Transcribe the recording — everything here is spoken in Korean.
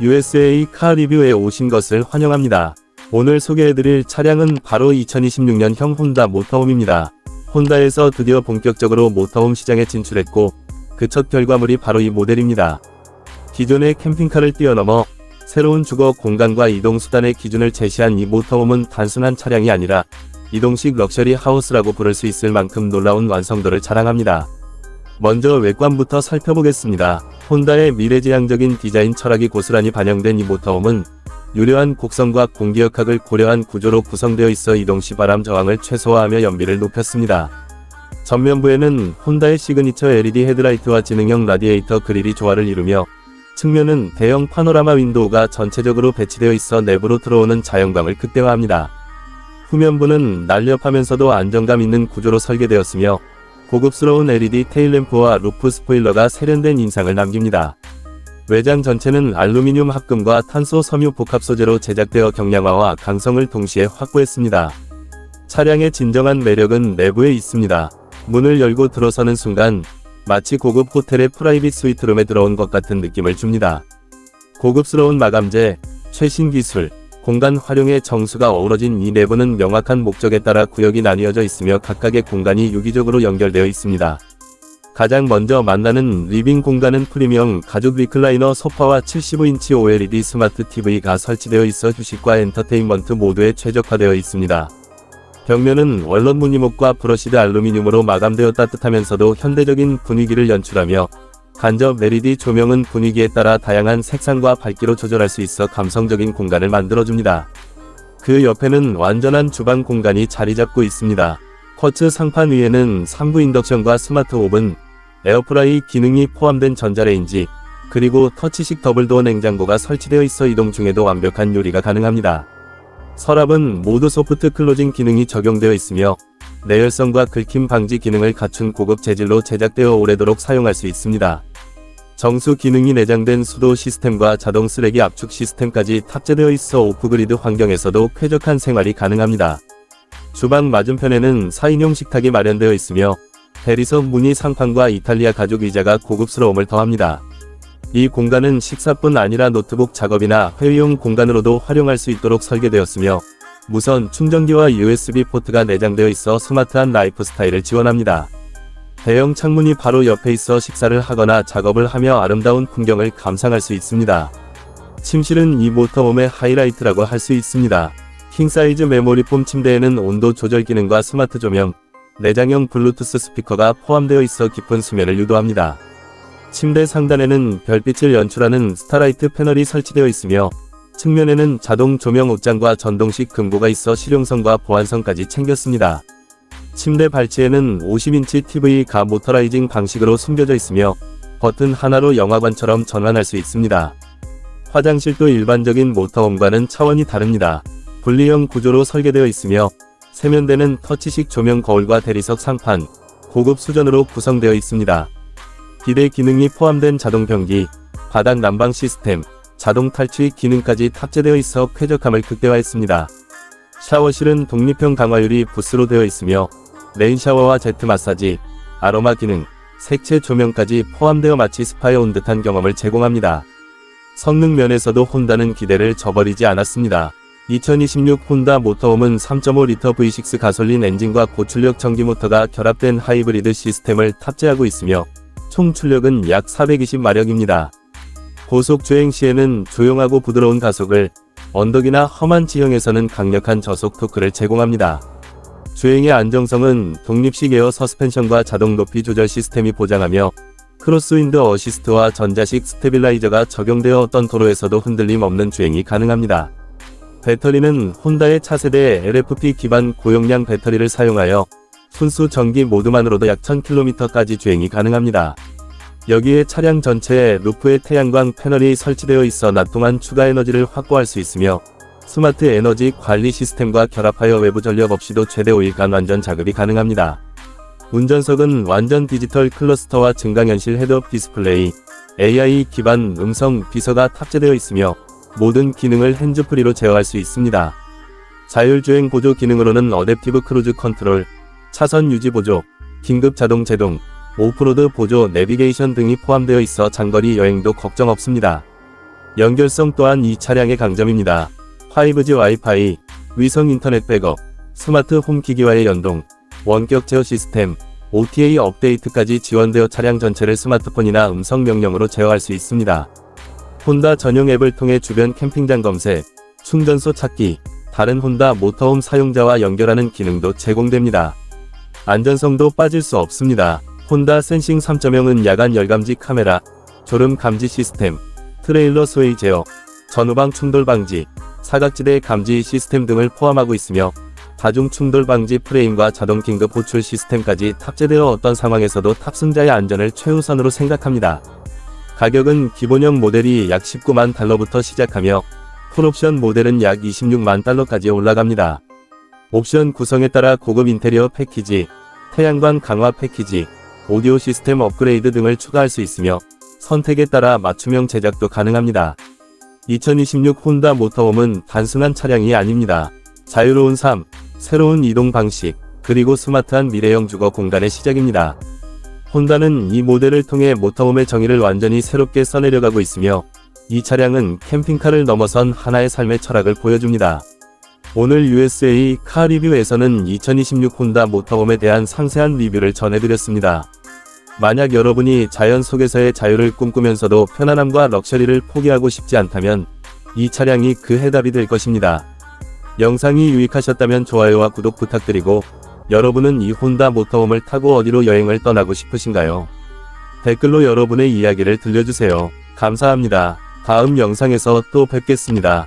USA 카 리뷰에 오신 것을 환영합니다. 오늘 소개해드릴 차량은 바로 2026년형 혼다 모터홈입니다. 혼다에서 드디어 본격적으로 모터홈 시장에 진출했고 그 첫 결과물이 바로 이 모델입니다. 기존의 캠핑카를 뛰어넘어 새로운 주거 공간과 이동 수단의 기준을 제시한 이 모터홈은 단순한 차량이 아니라 이동식 럭셔리 하우스라고 부를 수 있을 만큼 놀라운 완성도를 자랑합니다. 먼저 외관부터 살펴보겠습니다. 혼다의 미래지향적인 디자인 철학이 고스란히 반영된 이 모터홈은 유려한 곡선과 공기역학을 고려한 구조로 구성되어 있어 이동 시 바람 저항을 최소화하며 연비를 높였습니다. 전면부에는 혼다의 시그니처 LED 헤드라이트와 지능형 라디에이터 그릴이 조화를 이루며 측면은 대형 파노라마 윈도우가 전체적으로 배치되어 있어 내부로 들어오는 자연광을 극대화합니다. 후면부는 날렵하면서도 안정감 있는 구조로 설계되었으며 고급스러운 LED 테일램프와 루프 스포일러가 세련된 인상을 남깁니다. 외장 전체는 알루미늄 합금과 탄소 섬유 복합 소재로 제작되어 경량화와 강성을 동시에 확보했습니다. 차량의 진정한 매력은 내부에 있습니다. 문을 열고 들어서는 순간 마치 고급 호텔의 프라이빗 스위트룸에 들어온 것 같은 느낌을 줍니다. 고급스러운 마감재, 최신 기술, 공간 활용의 정수가 어우러진 이 내부는 명확한 목적에 따라 구역이 나뉘어져 있으며 각각의 공간이 유기적으로 연결되어 있습니다. 가장 먼저 만나는 리빙 공간은 프리미엄 가죽 리클라이너 소파와 75인치 OLED 스마트 TV가 설치되어 있어 휴식과 엔터테인먼트 모두에 최적화되어 있습니다. 벽면은 원론 무늬목과 브러시드 알루미늄으로 마감되어 따뜻하면서도 현대적인 분위기를 연출하며 간접 LED 조명은 분위기에 따라 다양한 색상과 밝기로 조절할 수 있어 감성적인 공간을 만들어줍니다. 그 옆에는 완전한 주방 공간이 자리 잡고 있습니다. 쿼츠 상판 위에는 3구 인덕션과 스마트 오븐, 에어프라이 기능이 포함된 전자레인지, 그리고 터치식 더블도어 냉장고가 설치되어 있어 이동 중에도 완벽한 요리가 가능합니다. 서랍은 모두 소프트 클로징 기능이 적용되어 있으며 내열성과 긁힘 방지 기능을 갖춘 고급 재질로 제작되어 오래도록 사용할 수 있습니다. 정수 기능이 내장된 수도 시스템과 자동 쓰레기 압축 시스템까지 탑재되어 있어 오프그리드 환경에서도 쾌적한 생활이 가능합니다. 주방 맞은편에는 4인용 식탁이 마련되어 있으며 대리석 무늬 상판과 이탈리아 가죽 의자가 고급스러움을 더합니다. 이 공간은 식사뿐 아니라 노트북 작업이나 회의용 공간으로도 활용할 수 있도록 설계되었으며 무선 충전기와 USB 포트가 내장되어 있어 스마트한 라이프 스타일을 지원합니다. 대형 창문이 바로 옆에 있어 식사를 하거나 작업을 하며 아름다운 풍경을 감상할 수 있습니다. 침실은 이 모터홈의 하이라이트라고 할 수 있습니다. 킹사이즈 메모리폼 침대에는 온도 조절 기능과 스마트 조명, 내장형 블루투스 스피커가 포함되어 있어 깊은 수면을 유도합니다. 침대 상단에는 별빛을 연출하는 스타라이트 패널이 설치되어 있으며 측면에는 자동 조명 옷장과 전동식 금고가 있어 실용성과 보안성까지 챙겼습니다. 침대 발치에는 50인치 TV가 모터라이징 방식으로 숨겨져 있으며 버튼 하나로 영화관처럼 전환할 수 있습니다. 화장실도 일반적인 모터홈과는 차원이 다릅니다. 분리형 구조로 설계되어 있으며 세면대는 터치식 조명 거울과 대리석 상판, 고급 수전으로 구성되어 있습니다. 비대 기능이 포함된 자동 변기, 바닥 난방 시스템, 자동 탈취 기능까지 탑재되어 있어 쾌적함을 극대화했습니다. 샤워실은 독립형 강화유리 부스로 되어 있으며 레인 샤워와 제트 마사지, 아로마 기능, 색채 조명까지 포함되어 마치 스파에 온 듯한 경험을 제공합니다. 성능 면에서도 혼다는 기대를 저버리지 않았습니다. 2026 혼다 모터홈은 3.5리터 V6 가솔린 엔진과 고출력 전기 모터가 결합된 하이브리드 시스템을 탑재하고 있으며 총 출력은 약 420마력입니다. 고속 주행 시에는 조용하고 부드러운 가속을, 언덕이나 험한 지형에서는 강력한 저속 토크를 제공합니다. 주행의 안정성은 독립식 에어 서스펜션과 자동 높이 조절 시스템이 보장하며 크로스윈드 어시스트와 전자식 스테빌라이저가 적용되어 어떤 도로에서도 흔들림 없는 주행이 가능합니다. 배터리는 혼다의 차세대 LFP 기반 고용량 배터리를 사용하여 순수 전기 모드만으로도 약 1000km까지 주행이 가능합니다. 여기에 차량 전체에 루프에 태양광 패널이 설치되어 있어 낮 동안 추가 에너지를 확보할 수 있으며 스마트 에너지 관리 시스템과 결합하여 외부 전력 없이도 최대 5일간 완전 작업이 가능합니다. 운전석은 완전 디지털 클러스터와 증강현실 헤드업 디스플레이, AI 기반 음성 비서가 탑재되어 있으며 모든 기능을 핸즈프리로 제어할 수 있습니다. 자율주행 보조 기능으로는 어댑티브 크루즈 컨트롤, 차선 유지 보조, 긴급 자동 제동, 오프로드 보조 내비게이션 등이 포함되어 있어 장거리 여행도 걱정 없습니다. 연결성 또한 이 차량의 강점입니다. 5G 와이파이, 위성 인터넷 백업, 스마트 홈 기기와의 연동, 원격 제어 시스템, OTA 업데이트까지 지원되어 차량 전체를 스마트폰이나 음성 명령으로 제어할 수 있습니다. 혼다 전용 앱을 통해 주변 캠핑장 검색, 충전소 찾기, 다른 혼다 모터홈 사용자와 연결하는 기능도 제공됩니다. 안전성도 빠질 수 없습니다. 혼다 센싱 3.0은 야간 열감지 카메라, 졸음 감지 시스템, 트레일러 스웨이 제어, 전후방 충돌 방지, 사각지대 감지 시스템 등을 포함하고 있으며 다중 충돌 방지 프레임과 자동 긴급 호출 시스템까지 탑재되어 어떤 상황에서도 탑승자의 안전을 최우선으로 생각합니다. 가격은 기본형 모델이 약 19만 달러부터 시작하며 풀옵션 모델은 약 26만 달러까지 올라갑니다. 옵션 구성에 따라 고급 인테리어 패키지, 태양광 강화 패키지, 오디오 시스템 업그레이드 등을 추가할 수 있으며 선택에 따라 맞춤형 제작도 가능합니다. 2026 혼다 모터홈은 단순한 차량이 아닙니다. 자유로운 삶, 새로운 이동 방식, 그리고 스마트한 미래형 주거 공간의 시작입니다. 혼다는 이 모델을 통해 모터홈의 정의를 완전히 새롭게 써내려가고 있으며 이 차량은 캠핑카를 넘어선 하나의 삶의 철학을 보여줍니다. 오늘 USA 카 리뷰에서는 2026 혼다 모터홈에 대한 상세한 리뷰를 전해드렸습니다. 만약 여러분이 자연 속에서의 자유를 꿈꾸면서도 편안함과 럭셔리를 포기하고 싶지 않다면 이 차량이 그 해답이 될 것입니다. 영상이 유익하셨다면 좋아요와 구독 부탁드리고 여러분은 이 혼다 모터홈을 타고 어디로 여행을 떠나고 싶으신가요? 댓글로 여러분의 이야기를 들려주세요. 감사합니다. 다음 영상에서 또 뵙겠습니다.